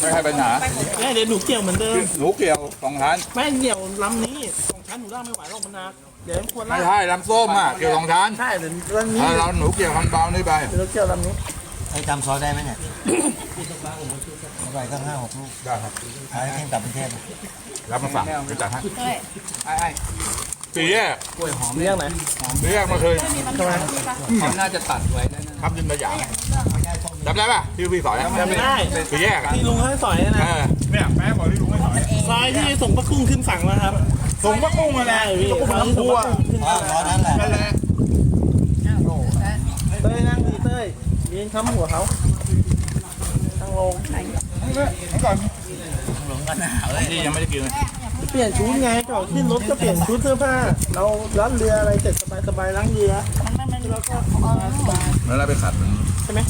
ไม่ให้ปัญหาแม่เดี๋ยวหนูเกี่ยวเหมือนเดิม หนูเกี่ยวสองชั้นแม่เกี่ยวลำนี้สองชั้นหนูลากไม่ไหวหรอกมันหนักเดี๋ยวควรไม่ลากใช่ลำส้มอะเกี่ยวสองชั้นใช่เดี๋ยวลำนี้แล้วเราหนูเกี่ยวคันเบานี่ไปเดี๋ยวเราเกี่ยวลำนี้ไอ้จำซอยได้ไหมเนี่ยไปตั้งห้าหกลูกได้ครับไอ้เท่งกลับกรุงเทพรับมาฝากจะจัดให้ไอ้ไอ้สี่แยกเรียกไหนสี่แยกมาเคยทำไมเขาน่าจะตัดไว้ครับยินสยาม จำได้ป่ะที่พี่สอนจำไม่ได้สี่แยกอะที่ลุงให้สอยเอนะอเนี่ยแม่บอกที่ลุงไม่สอนซอยที่ส่งปลากุ้งขึ้นฝั่งนะครับส่งพระกุ้งมาแล้วใช่พี่ส่งพระกุ้งน้ำพุอะอ๋อร้อนนั้นแหละนั่นแหละเต้ยนั่งดีเต้ยยืนค้ำหัวเขาทั้งลงก่อนนี่ยังไม่ได้กินเลยเปลี่ยนชุดไงก่อนขึ้นรถก็เปลี่ยนชุดเสื้อผ้า เราล้างเรืออะไรเสร็จสบายๆล้างเรือแล้วก็แล้วเราไปขัดมันใช่ไหม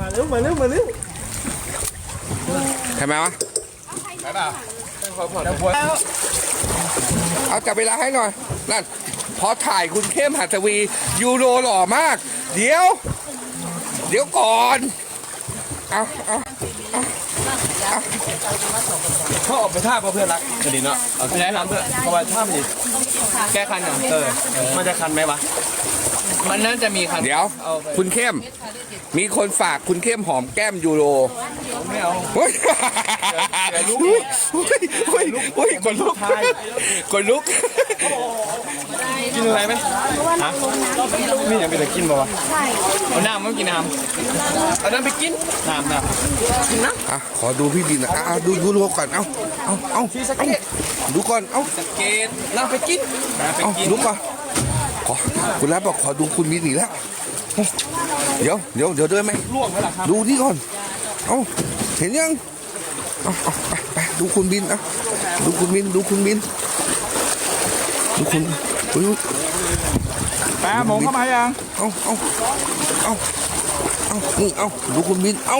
มาเร็วมาเร็วมาเร็วทำไมวะไปป่ะแล้วควรเอาจับเวลาให้หน่อย นั่น พอถ่ายคุณเข้มหัสวี ยูโรหล่อมาก เดี๋ยว เดี๋ยวก่อน เอาเอาเขาออกไปท่าเพราะเพื่อนรักกระดินเนาะเอาไปแนะนำเพื่อนเพราะว่าท่ามันดิแก้คันอย่างเออ มันจะคันไหมวะ มันน่าจะมีคัน เดี๋ยว คุณเข้ม มีคนฝากคุณเข้มหอมแก้มยูโรไม่เอาเฮ้ยเฮ้ยเฮ้ยเฮ้ยเฮ้ยกดลุกกดลุก กินอะไรไหมฮะนี่ยังเป็นแต่กินป่าวะเอาน้ำไม่กินน้ำเอาน้ำไปกิน น้ำน้ำอะขอดูพี่บินหนะอะอะดูยูโรก่อน เอาเอาเอาที่สะเก็ดดูก่อน เอาสะเก็ดน้ำไปกินน้ำไปเอากินดูก่อน ขอ คุณรับบอกขอดูคุณบินอีกแล้ว เดี๋ยวเดี๋ยวเดี๋ยวเดินไหมล่วงไหมล่ะครับดูนี่ก่อน เอาเห็นยังเอาเอาไปไปดูคุณบินเอาดูคุณบินดูคุณบินดูคุณอุ๊ยแป๊หมงเข้ามายังเอาเอาเอาเอานี่เอาดูคุณบินเอา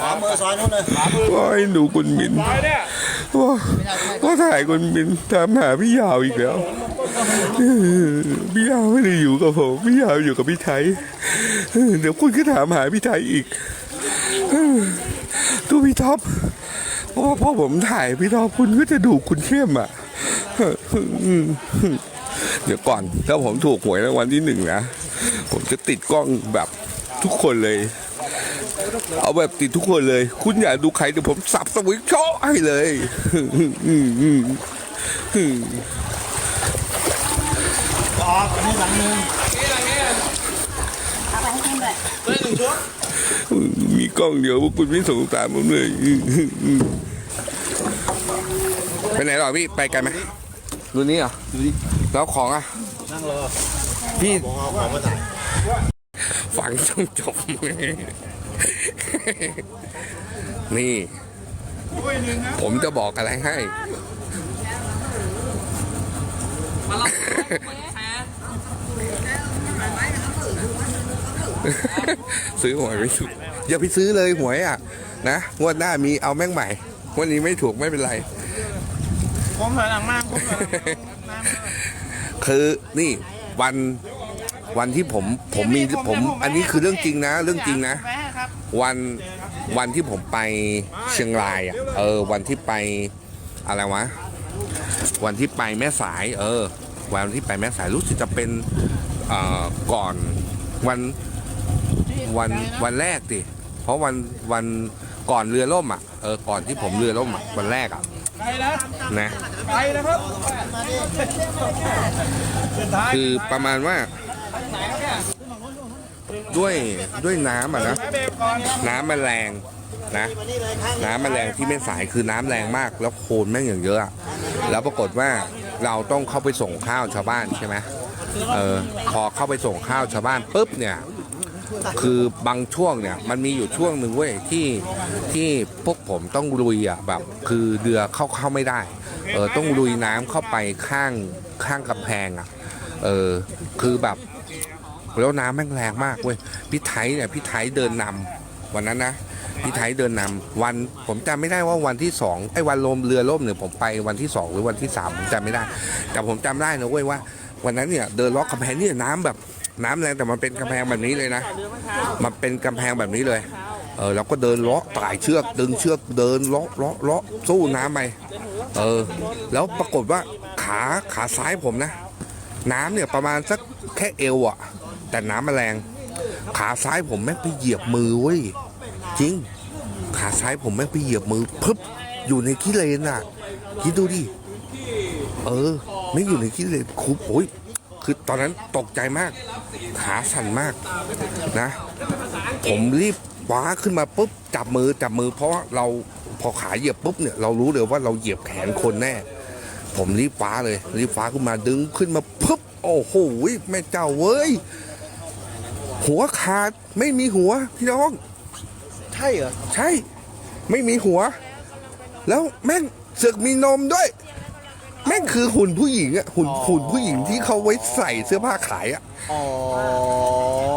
ขวามือซอยนู้นเลยว่าให้ดูคุณบินว่าว่าถ่ายคุณบินตามหาพี่ยาวอีกแล้ว พี่ยาวไม่ได้อยู่กับผมพี่ยาวอยู่กับพี่ไทยเดี๋ยวคุณก็ถามหาพี่ไทยอีกดูพี่ท็อปเพราะว่าพอผมถ่ายพี่ท็อปคุณก็จะดูคุณเข้มอะเดี๋ยวก่อนถ้าผมถูกหวยรางวัลที่หนึ่งนะผมจะติดกล้องแบบทุกคนเลย เอาแบบติดทุกคนเลย คุณอยากดูใครเดี๋ยวผมสับสวิตช์โชให้เลยมี มีกล้องเดียวพวกคุณไม่สงสารผมเลยไปไหนหรอพี่ไปไกันไหมดูนี่เหรอแล้วของอะนั่งรอพี่ฝังต้องจบนี่ ผมจะบอกอะไรให้ ซื้อหวยไม่ถูกอย่าไปซื้อเลยหวยอะ นะงวดหน้ามีเอาแม่งใหม่งวันนี้ไม่ถูกไม่เป็นไรผมถอยหลังมาผมถอยหลังมาคือนี่วันวันที่ผมผมมีผมอันนี้คือเรื่องจริงนะ เรื่องจริงนะแม่ครับวันวันที่ผมไปเชียงรายอะเออ วันที่ไปอะไรวะวันที่ไปแม่สาย เออ วันที่ไปแม่สายรู้สึกจะเป็นเอ่อก่อนวัน วันวันแรกดิเพราะวันวันก่อนเรือล่มอะเออก่อนที่ผมเรือล่มอะวันแรกอะไปนะนะไปนะครับคือประมาณว่า ด้วยด้วยน้ำอะนะไปเบรกก่อนน้ำมันแรงนะน้ำมันแรงที่แม่สายคือน้ำแรงมาก แล้วโคลนแม่งอย่างเยอะอะแล้วปรากฏว่าเราต้องเข้าไปส่งข้าวชาวบ้านใช่ไหมเออพอเข้าไปส่งข้าวชาวบ้านปุ๊บเนี่ย คือบางช่วงเนี่ยมันมีอยู่ช่วงหนึ่งเว้ยที่ที่พวกผมต้องลุยอะแบบคือเรือเข้าเข้าไม่ได้เออต้องลุยน้ำเข้าไปข้างข้างกำแพงอะเออคือแบบแล้วน้ำแม่งแรงมากเว้ยพี่ไทยเนี่ยพี่ไทยเดินนำวันนั้นนะพี่ไทยเดินนำวันผมจำไม่ได้ว่าวันที่สองไอ้วันลมเรือล่มเนี่ยผมไปวันที่สองหรือวันที่สามผมจำไม่ได้ แต่ผมจำได้นะเว้ยว่า วันนั้นเนี่ยเดินล็อกกำแพงเนี่ยน้ำแบบ น้ำแรงแต่มันเป็นกำแพงแบบนี้เลยนะ มันเป็นกำแพงแบบนี้เลย เออเราก็เดินเลาะไต่เชือก ดึงเชือกเดินเลาะเลาะเลาะสู้น้ำไป เออ แล้วปรากฏว่าขาขาซ้ายผมนะ น้ำเนี่ยประมาณสักแค่เอวอะแต่น้ำมันแรง ขาซ้ายผมแม่งไปเหยียบมือเว้ย จริง ขาซ้ายผมแม่งไปเหยียบมือปึ๊บอยู่ในขี้เลนอะคิดดูดิ เออ ไม่อยู่ในขี้เลนคุบโอ้ย คือตอนนั้นตกใจมาก ขาสั่นมากนะ ผมรีบคว้าขึ้นมาปุ๊บจับมือจับมือ เพราะว่าเราพอขาเหยียบปุ๊บเนี่ยเรารู้เลยว่าเราเหยียบแขนคนแน่ ผมรีบฟ้าเลย รีบฟ้าขึ้นมาดึงขึ้นมาปุ๊บโอ้โหแม่เจ้าเว้ยหัวขาดไม่มีหัวพี่น้อง ใช่เหรอ ใช่ ไม่มีหัว แล้วแม่งเสือกมีนมด้วย แม่งคือหุ่นผู้หญิงอะหุ่นหุ่นผู้หญิงที่เขาไว้ใส่เสื้อผ้าขายอะอ๋อ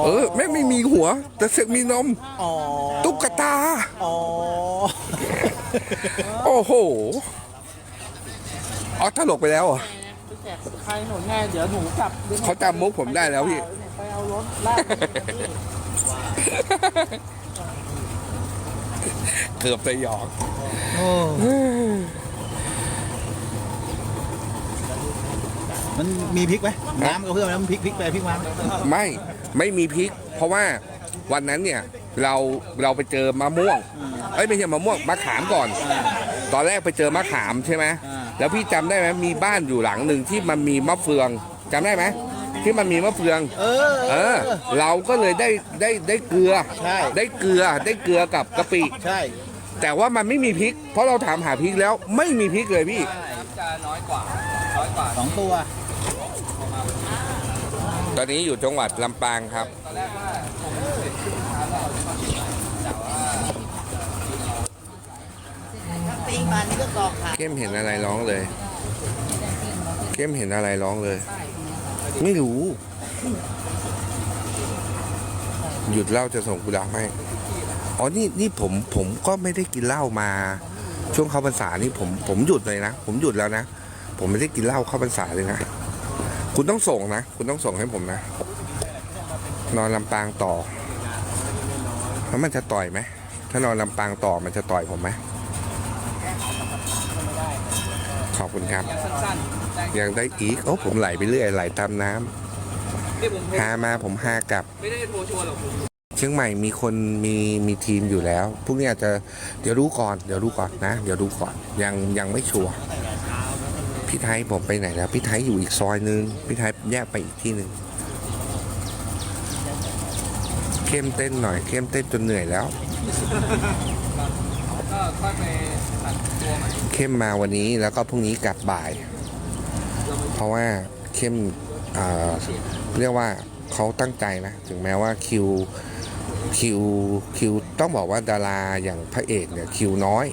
เออแม่งไม่มีหัว แต่เสือกมีนมอ๋อตุ๊กตาอ๋อโอ้โหอ๋อตลกไปแล้วเหรอใครหนูแง่เดี๋ยวหนูกลับเขาจำมุกผมได้แล้วพี่ไปเอารถลากเกือบจะหยอก มันมีพริกไหมน้ำก็เพื่อมันพริกพริกไปพริกมาไม่ไม่มีพริก เพราะว่าวันนั้นเนี่ยเราเราไปเจอมะม่วงเอ้ยไม่ใช่มะม่วงมะขามก่อน ตอนแรกไปเจอมะขามใช่ไหมแล้วพี่จำได้ไหมมีบ้านอยู่หลังหนึ่งที่มันมีมะเฟืองจำได้ไหมที่มันมีมะเฟือง เออ เออ เราก็เลยได้ได้ได้เกลือใช่ได้เกลือได้เกลือกับกะปิใช่ แต่ว่ามันไม่มีพริก เพราะเราถามหาพริกแล้วไม่มีพริกเลยพี่สองตัว ตอนนี้อยู่จังหวัดลำปางครับตีมันก็ตอกขาเข้มเห็นอะไรร้องเลย เข้มเห็นอะไรร้องเลย ไม่รู้ หยุดเหล้าจะส่งกุหลาบให้ อ๋อ นี่นี่ผมผมก็ไม่ได้กินเหล้ามา ช่วงเข้าพรรษานี่ผมผมหยุดเลยนะ ผมหยุดแล้วนะ ผมไม่ได้กินเหล้าเข้าพรรษาเลยนะ คุณต้องส่งนะ คุณต้องส่งให้ผมนะ นอนลำปางต่อแล้วมันจะต่อยไหม ถ้านอนลำปางต่อมันจะต่อยผมไหม ขอบคุณครับ ยังได้อีก โอ้ผมไหลไปเรื่อยไหลตามน้ำหามาผมหากลับ ไม่ได้โทรชวนหรอกเชียงใหม่มีคนมีมีทีมอยู่แล้ว พวกนี้อาจจะเดี๋ยวรู้ก่อน เดี๋ยวรู้ก่อนนะ เดี๋ยวรู้ก่อน ยังยังไม่ชัวร์ พี่ไทยผมไปไหนแล้ว พี่ไทยอยู่อีกซอยนึง พี่ไทยแยกไปอีกที่หนึ่งเข้มเต้นหน่อยเข้มเต้นจนเหนื่อยแล้วก็ค่อยไปตัดตัวใหม่เข้มมาวันนี้แล้วก็พรุ่งนี้กลับบ่าย เพราะว่าเข้มเเรียกว่าเขาตั้งใจนะ ถึงแม้ว่าคิวคิวคิวต้องบอกว่าดาราอย่างพระเอกเนี่ยคิวน้อย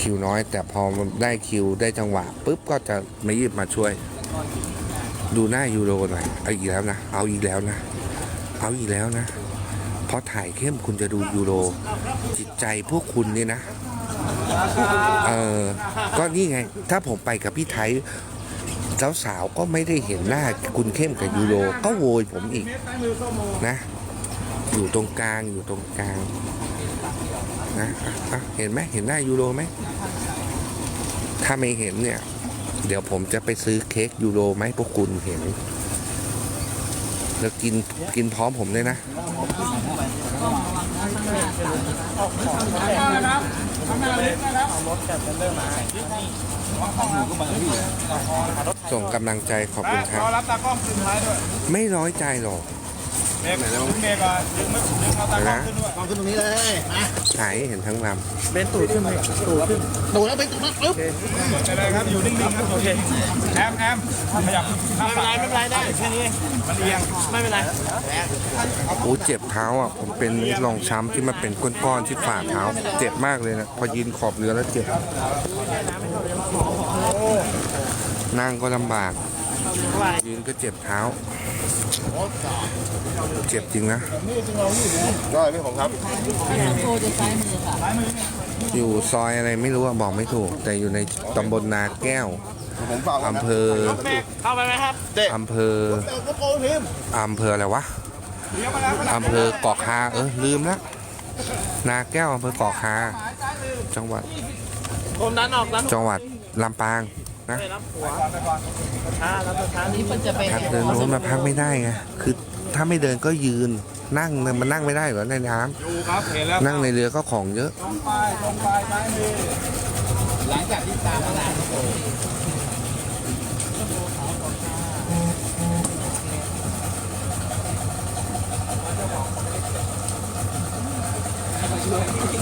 คิวน้อย แต่พอได้คิวได้จังหวะปุ๊บก็จะไม่ยิบมาช่วย ดูหน้ายูโรหน่อยเอาอีกแล้วนะ เอาอีกแล้วนะ เอาอีกแล้วนะเพราะถ่ายเข้มคุณจะดูยูโร จิตใจพวกคุณเนี่ยนะเออก็นี่ไง ถ้าผมไปกับพี่ไทยสาวๆก็ไม่ได้เห็นหน้าคุณเข้มกับยูโร ก็โวยผมอีกนะ อยู่ตรงกลางอยู่ตรงกลาง นะะะเห็นไหมเห็นหน้ายูโรไหม ถ้าไม่เห็นเนี่ย เดี๋ยวผมจะไปซื้อเค้กยูโรไหมพวกคุณเห็น แล้วกินกินพร้อมผมเลยนะส่งกำลังใจขอบคุณครับไม่น้อยใจหรอก เมย์เมย์ก่อนดึงไม่ดึงเอาตากล้องขึ้นด้วยกองขึ้นตรงนี้เลยมาถ่ายให้เห็นทั้งลเป็นตูดขึ้นไหมตูดขึ้นดูแล้วไปตรงนั้นปึ๊บไปเลยครับอยู่นิ่งๆครับโอเคแอมแอมขยับไม่เป็นไรไม่เป็นไรได้แค่นี้มันเอียงไม่เป็นไรำโอ้เจ็บเท้าอะผมเป็นรองช้ำที่มันเป็นก้อนๆที่ฝ่าเท้า เจ็บมากเลยนะพอยืนขอบเรือแล้วเจ็บนั่งก็ลำบาก ยืนก็เจ็บเท้า เจ็บจริงนะได้พี่ผมครับ อยู่ซอยอะไรไม่รู้อะบอกไม่ถูก แต่อยู่ในตำบลนาแก้วผมเปล่าอำเภอเข้าไปไหมครับอำเภออำเภออะไรวะอำเภอเกาะคาเออลืมแล้วนาแก้วอำเภอเกาะคาจังหวัดคนดันออกดันจังหวัดลำปาง นะไปรับหัวช้ารับช้านี่มันจะไปพักเดินรถมาพักไม่ได้ไงคือถ้าไม่เดินก็ยืนนั่งเนี่ยมันนั่งไม่ได้เหรอในน้ำดูครับเห็นแล้วนั่งในเรือก็ของเยอะตรงไปตรงไปซ้ายมือหลังจากที่ตามมาแล้ว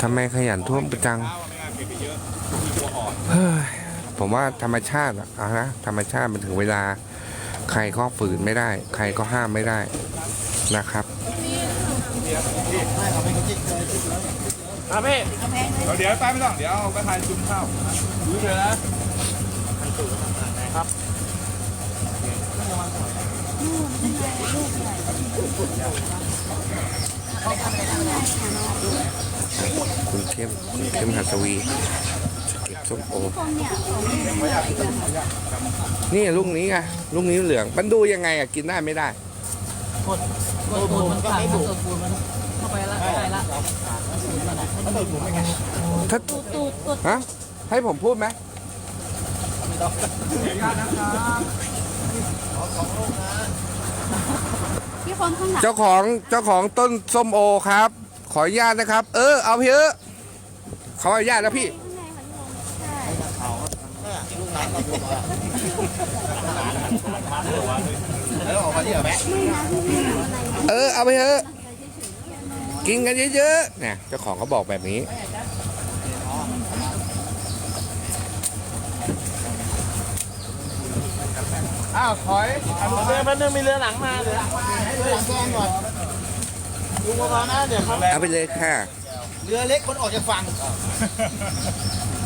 ทำไมขยันท่วมประจังเฮ้ย ผมว่าธรรมชาติอะเอานะธรรมชาติมันถึงเวลา ใครก็ฝืนไม่ได้ ใครก็ห้ามไม่ได้นะครับครับพี่เดี๋ยวไปไม่ต้อง เดี๋ยวเอาไปทานจุ่มข้าวดูเลยนะคุณเข้มคุณเข้มหัสวีเก็บ ส้มโอนี่ลูกนี้ไงลูกนี้เหลือง มันดูยังไงอะกินได้ไม่ได้ตัวปูนมันขาดตัวปูนมันเข้าไปละเข้าไปละถ้าฮะให้ผมพูดไหมพี่คนข้างหลังเจ้าของเจ้าของต้นส้มโอครับ ขออนุญาตนะครับ เออเอาพี่เออขออนุญาตนะพี่ เออ เอาไปเถอะกินกันเยอะๆเนี่ยเจ้าของเขาบอกแบบนี้ อ้าวถอยเรือแป๊บนึงมีเรือหลังมาเรือหลังแจ้งก่อนดูประมาณนะเดี๋ยวเขาเอาไปเลยค่ะ เรือเล็กคนออกจากฝั่ง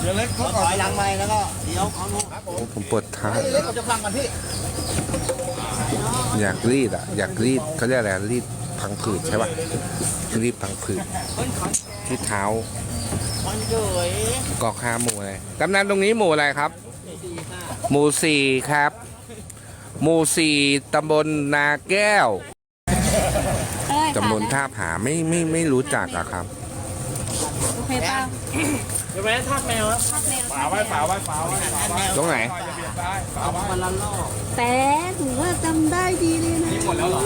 เดี๋ยวเล็กเขาถอยหลังไปแล้วก็เดี๋ยวเขาลงโอ้ผมปวดเท้าเรือเล็กออกจากฝั่งก่อนพี่อยากรีดอะ อยากรีดเขาเรียกอะไรรีดพังผืดใช่ป่ะรีดพังผืดที่เท้ามันเฉยเกาะคาหมู่อะไรกำนันตรงนี้หมู่อะไรครับ หมู่สี่ครับ หมู่สี่ตำบลนาแก้วเอ้ยตำบลท่าผาไม่ไม่ไม่รู้จักอะครับโอ เคเปล่าเดี๋ยวไปทาสแมวครับพักแมวฝาไว้ฝาไว้ฝาไว้ฝาไว้ตรงไหน อย่าเบียดซ้ายฝาไว้วันละรอบแต่ถือว่าจำได้ดีเลยนะหมดแล้วเหรอ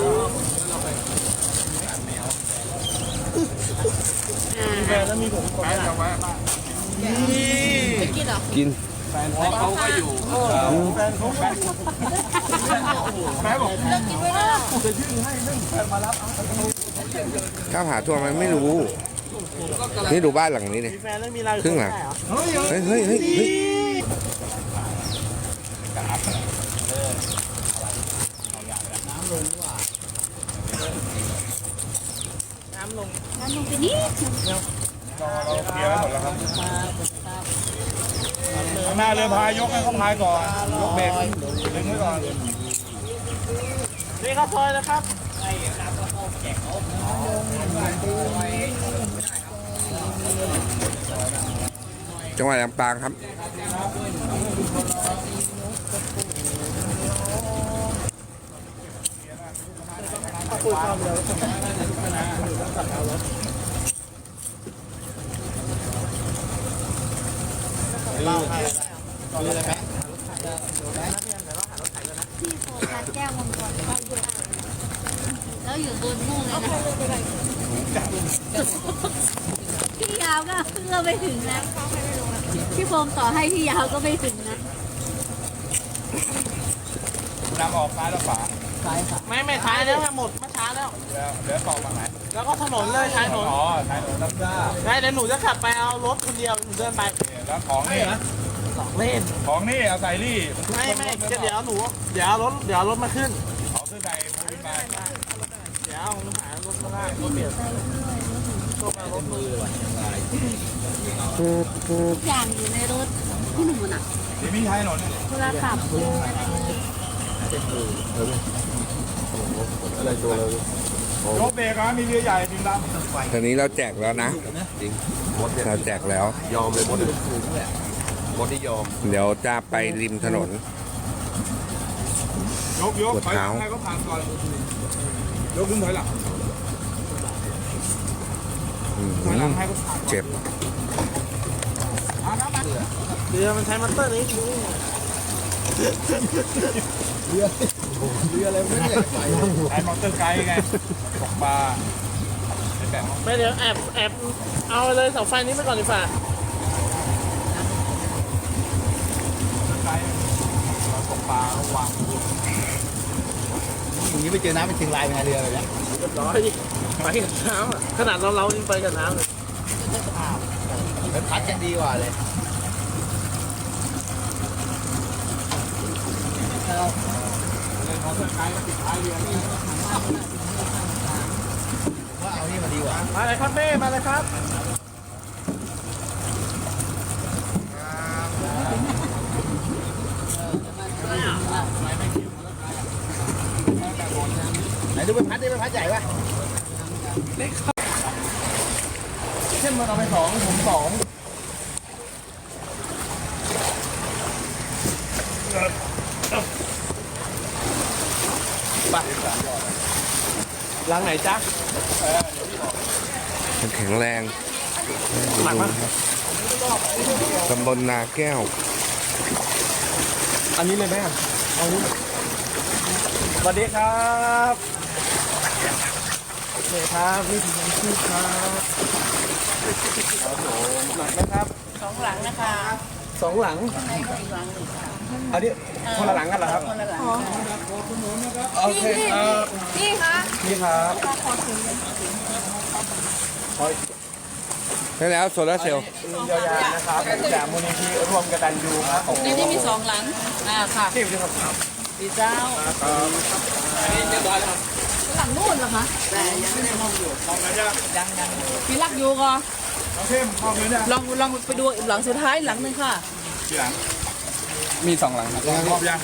แฟนแล้วมีผมคนไปหลัเอางไว้กินเขาก็อยู่แม่บอกท่าผาทัวร์มันไม่รู้ นี่ดูบ้านหลังนี้ดิมีแฟนแล้วมีเราครึ่งหลังได้เหรอเฮ้ยเฮ้ยเฮ้ยเฮ้ยน้ำลงงั้นลงไปนิดนึงเราเคลียร์ไว้หมดแล้วครับข้างหน้าเรือพายยกให้เขาพายก่อนยกเบรกดึงไว้ก่อนนี่ครับซอยนะครับ จังหวัดลำปางครับ ที่โฟกัสแก้วมังกรเข้าด้วย แล้วอยู่บนนู่นเลยนะพี่ยาวก็เพื่อไม่ถึงนะพี่โฟมต่อให้พี่ยาวก็ไม่ถึงนะนำออกซ้ายแล้วฝาไม่ไม่ท้ายแล้วหมดไม่ช้าแล้วเดี๋ยวเดี๋ยวต่อฝั่งไหนแล้วก็ถนนเลยท้ายถนนอ๋อท้ายถนนรับได้ได้เดี๋ยวหนูจะขับไปเอารถคนเดียวหนูเดินไปแล้วของนี่สองเล่นของนี่เอาใส่รี่ไม่ไม่เดี๋ยวหนูเดี๋ยวเอารถเดี๋ยวเอารถมาขึ้น ทุกอย่างอยู่ในรถพี่หนูน่ะเดี๋ยวมีท้ายถนนโทรศัพท์อะไรยกเบรกนะมีเรือใหญ่ดึงดำตอนนี้เราแจกแล้วนะเราแจกแล้ว ยอมเลยมดมดที่ยอม เดี๋ยวจะไปริมถนนยกยกปวดถอยหเท้าลังให้เขาผ่านก่อนยกขึ้นถอยหลัง อืมถอยหลังให้เขาผ่านเจ็บเรือมันใช้มัตเตอร์นี้ไอ้มอเตอร์ไกด์ไงตกปลาไอ้แบบมอเตอร์ไม่เดี๋ยวแอบแอบเอาเลยเสาไฟนี้ไปก่อนดีกว่าไกด์เราตกปลาราวาง อย่างนี้ไปเจอน้ำเป็นเชียงรายเป็นไงเรือเลยเนี่ยเรียบร้อยดิไปกับน้ำอะขนาดเราเรายังไปกับน้ำเลยแล้วพัดยังดีกว่าเลยมอเตอร์ไกด์ก็ติดท้ายเรือนี่ว่าเอานี่มาดีกว่า มาเลยครับแม่มาเลยครับ ดูเป็นพัดดิเป็นพัดใหญ่ปะเช่นมันเอาไปสองผมสองหลังไหนจ๊ะมันแข็งแรงหลังมั้ตำบลนาแก้ว อันนี้เลยไหมอะเอานี้สวัสดีครับโอ เคครับนี่ถึงยังชีพครับหลังนะครับสองหลังนะคะสองหลังอันนี้คนละหลังกันเหรอครับคนละหลังโอเคเอ่อพี่คะนี่ครับใช่แล้วโซลาร์เซลล์เยียวยานะครับจากมูลนิธิรวมกตันยูครับผมนี่นี่มีสองหลังอ่าค่ะที่ที่ครับดีเจ้าอันนี้เรียบร้อยแล้วครับหลั งนู่นเหรอคะแต่ยังไม่ได้ห้องอยู่ห้องนั้นยังยังมีรักอยู่ก็น้องเข้มมองเลยเนี่ยลองลองไปดูอีกหลังสุดท้ายหลังหนึ่งค่ะทีหลังมีสองหลังครับมอบยัง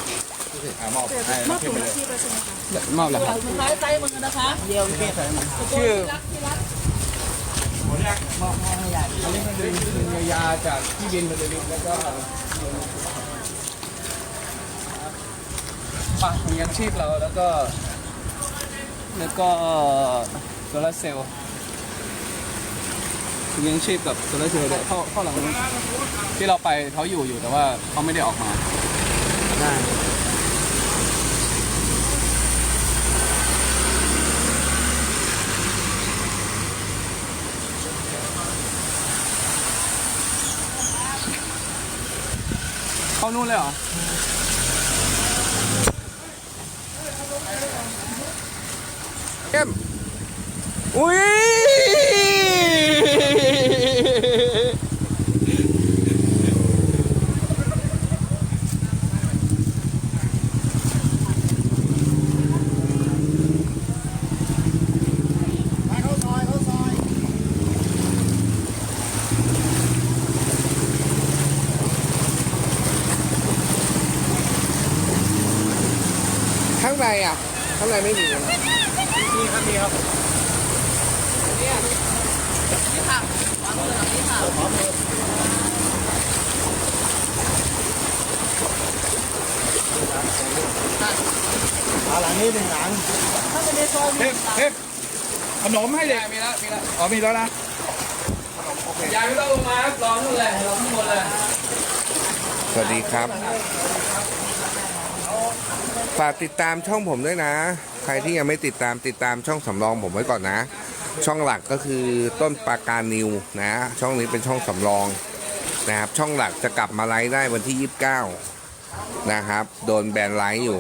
อ่ามอบให้น้องเข้มไปเลยมอบแล้วหลังสุดท้ายใจมึงนะคะเดียวนี่ชื่อรักที่รักหมดยังอันนี้มันเป็นเยียวยาจากที่บินมาเลยแล้วก็ปักมีอาชีพเราแล้วก็ แล้วก็โซลาร์เซลล์เลี้ยงชีพกับโซลาร์เซลล์ด้วยเข้าเข้าหลังที่เราไปเขาอยู่อยู่แต่ว่าเขาไม่ได้ออกมาเข้านู่นเลยเหรอ เข้มอุ้ยเขาซอยเขาซอย ข้างในอะ ข้างในไม่มีนะ นี่ครับนี่ครับ นี่ค่ะวางมือหลังนี้ค่ะ เอาหลังนี้หนึ่งหลังถ้าจะในซอยเข้มเข้มขนมให้เด็กมีแล้วมีแล้วอ๋อมีแล้วนะยายไม่ต้องลงมาครับรอนู่นเลยรอข้างบนเลยสวัสดีครับ ฝากติดตามช่องผมด้วยนะ ใครที่ยังไม่ติดตามติดตามช่องสำรองผมไว้ก่อนนะ ช่องหลักก็คือต้นปราการนิวนะ ช่องนี้เป็นช่องสำรองนะครับ ช่องหลักจะกลับมาไลฟ์ได้วันที่ 29 นะครับ โดนแบนไลฟ์อยู่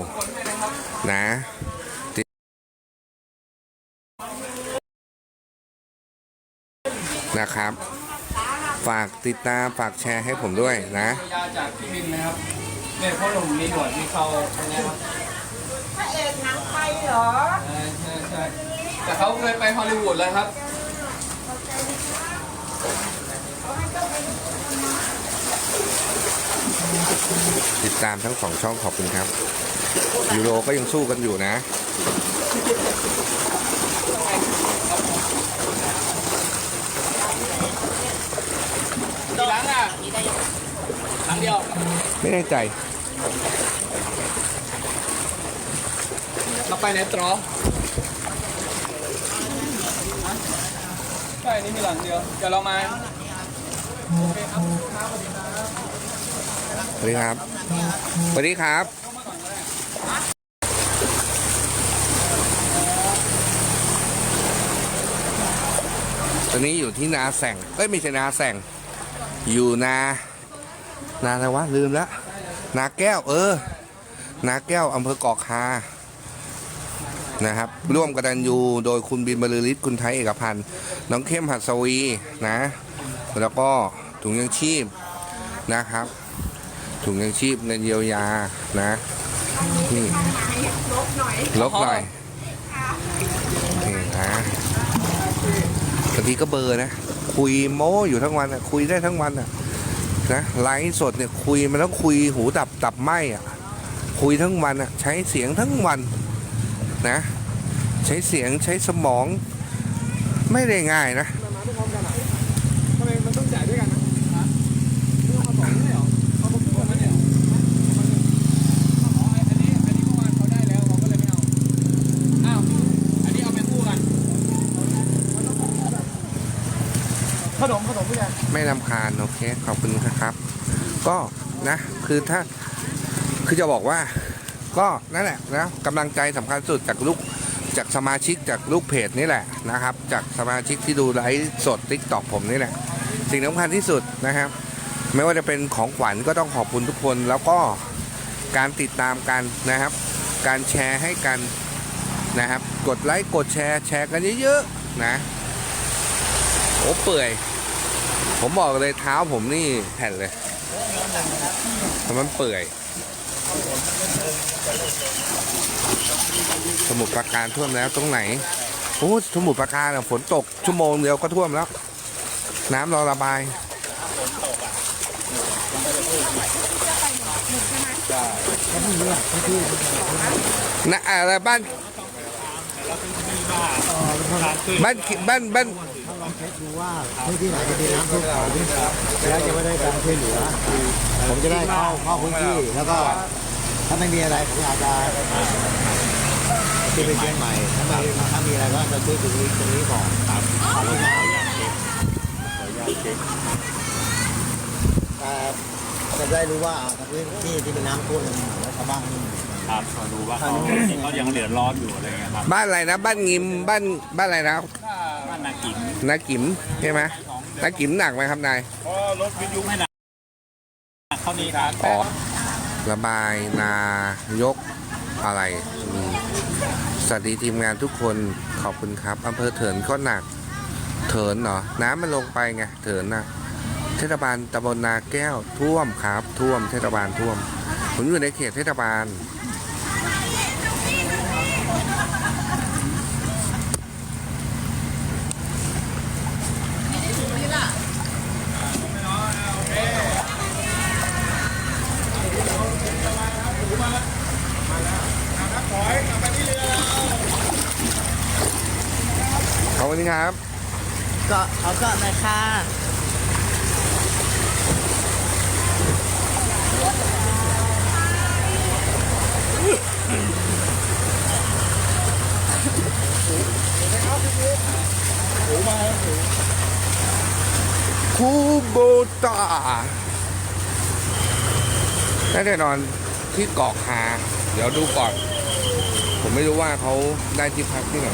นะติดนะครับ ฝากติดตามฝากแชร์ให้ผมด้วยนะเยียวยาจากที่บินนะครับเนี่ยพ่อหนุ่มมีหนวดมีเขาอะไรนะครับพระเอกหนังไทยเหรอใช่ใช่ใช่แต่เขาเคยไปฮอลลีวูดแล้วครับ ติดตามทั้งสองช่องขอบคุณครับ ยูโรก็ยังสู้กันอยู่นะ กี่หลังอะหลังเดียวไม่แน่ใจไปในตรอใช่นี่มีหลังเดียว เดี๋ยวเรามา สวัสดีครับ สวัสดีครับ ตอนนี้อยู่ที่นาแสงเอ้ยไม่ใช่นาแสงอยู่นา นาอะไรวะลืมแล้ว นาแก้ว เออ นาแก้วอำเภอเกาะคานะครับ ร่วมกตันยูโดยคุณบินบรรลือฤทธิ์คุณไทยเอกพันธ์น้องเข้มหัสวีนะ แล้วก็ถุงยังชีพนะครับ ถุงยังชีพเงินเยียวยานะนี่ลบหน่อยลบหน่อยนี่นะบางทีก็เบอร์นะ คุยโม้อยู่ทั้งวันอะคุยได้ทั้งวันอะนะไลฟ์สดเนี่ยคุยมันต้องคุยหูดับตับไหมอะคุยทั้งวันอะใช้เสียงทั้งวันนะ ใช้เสียงใช้สมองไม่ได้ง่ายนะ ทำไมมันต้องจ่ายด้วยกันนะฮะไม่ต้องมาบอกไม่เหรอเขาบอกพูดมาเนี่ยอ๋ออันนี้ อันนี้เมื่อวานเขาได้แล้วเขาก็เลยไม่เอา อ้าว อันนี้เอาไปคู่กัน ขนมขนมผู้ใหญ่ไม่ลำคาญโอเคขอบคุณครับ ก็นะคือถ้าคือจะบอกว่า ก็นั่นแหละนะกำลังใจสำคัญสุดจากลูกจากสมาชิกจากลูกเพจนี่แหละนะครับ จากสมาชิกที่ดูไลฟ์สดทิกตอกผมนี่แหละ สิ่งสำคัญที่สุดนะครับ ไม่ว่าจะเป็นของขวัญก็ต้องขอบคุณทุกคนแล้วก็การติดตามกันนะครับ การแชร์ให้กันนะครับ กดไลค์กดแชร์แชร์กันเยอะๆนะโอ้เปื่อย ผมบอกเลยเท้าผมนี่แผ่นเลยเพราะมันเปื่อย สมุทรปราการท่วมแล้วตรงไหน โอ้สมุทรปราการฝนตกชั่วโมงเดียวก็ท่วมแล้ว น้ำรอระบายนะอะไรบ้านบ้านบ้านบ้าน ดูว่าพื้นที่ไหนจะมีน้ำท่วมขังแล้วจะไม่ได้การช่วยเหลือ ผมจะได้เข้าเข้าพื้นที่แล้วก็ถ้าไม่มีอะไรผมอาจจะที่ไปเชียงใหม่ถ้าไม่ถ้ามีอะไรก็จะช่วยตรงนี้ตรงนี้ก่อนครับขออนุญาตเช็คขออนุญาตเช็คแต่จะได้รู้ว่าพื้นที่ที่เป็นน้ำท่วมแล้วชาวบ้านนี่ครับขอดูว่าเขาเขายังเดือดร้อนอยู่อะไรเงี้ยครับบ้านอะไรนะบ้านงิมบ้านบ้านอะไรนะ บ้านนากิมนากิมใช่ไหมนากิมหนักไหมครับนายเพราะรถวิทยุไม่หนักเขามีครับอ๋อระบายนายกอะไรอืมสวัสดีทีมงานทุกคนขอบคุณครับอำเภอเถินก็หนัก เถินเหรอ น้ำมันลงไปไงเถินน่ะเทศบาลตำบลนาแก้วท่วมครับ ท่วมเทศบาลท่วม ผมอยู่ในเขตเทศบาล คุณครับ ก็เอาก็หน่อยค่ะคูโบตาน่าจะนอนที่เกาะคา เดี๋ยวดูก่อน ผมไม่รู้ว่าเขาได้ที่พักที่ไหน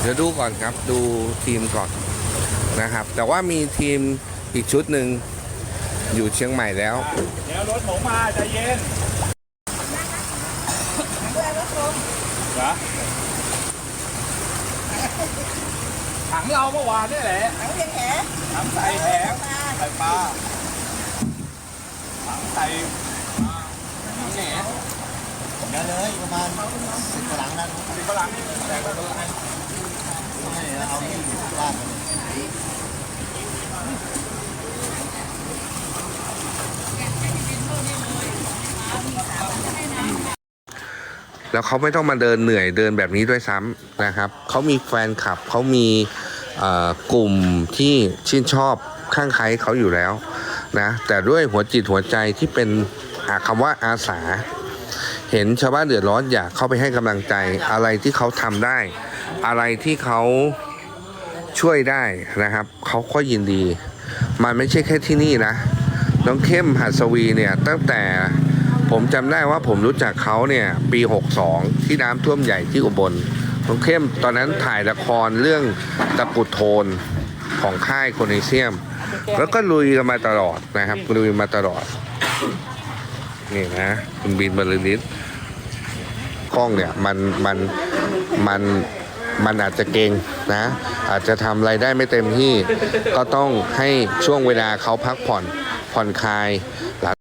เดี๋ยวดูก่อนครับดูทีมก่อนนะครับ แต่ว่ามีทีมอีกชุดหนึ่งอยู่เชียงใหม่แล้ว เดี๋ยวรถผมมาใจเย็นเหรอถังเราเมื่อวานนี่แหละถังแหถังใส่แหใส่ปลาถัง ใส่ปลาถังแหเดี๋ยวเลยประมาณสิบกว่าหลังนั้นสิฝรั่งใส่ปลาไหลให้เอาที่ลาดไปเลยแล้วเขาไม่ต้องมาเดินเหนื่อยเดินแบบนี้ด้วยซ้ำนะครับ เขามีแฟนคลับเขามีกลุ่มที่ชื่นชอบข้างใครเขาอยู่แล้ว นะแต่ด้วยหัวจิตหัวใจที่เป็นคำว่าอาสา เห็นชาวบ้านเดือดร้อนอยากเข้าไปให้กำลังใจอะไรที่เขาทำได้ อะไรที่เขาช่วยได้นะครับ เขาก็ยินดี มันไม่ใช่แค่ที่นี่นะ น้องเข้มหัสวีเนี่ยตั้งแต่ผมจำได้ว่าผมรู้จักเขาเนี่ยปี 62 ที่น้ำท่วมใหญ่ที่อุบลน้องเข้มตอนนั้นถ่ายละครเรื่องตะกุดโทนของค่ายโคเนเซียม แล้วก็ลุยกันมาตลอดนะครับลุยมาตลอด นี่นะคุณบินบรรลือฤทธิ์กล้องเนี่ยมันมันมันมันอาจจะเก่งนะ อาจจะทำอะไรได้ไม่เต็มที่ ก็ต้องให้ช่วงเวลาเขาพักผ่อนผ่อนคลายหลัง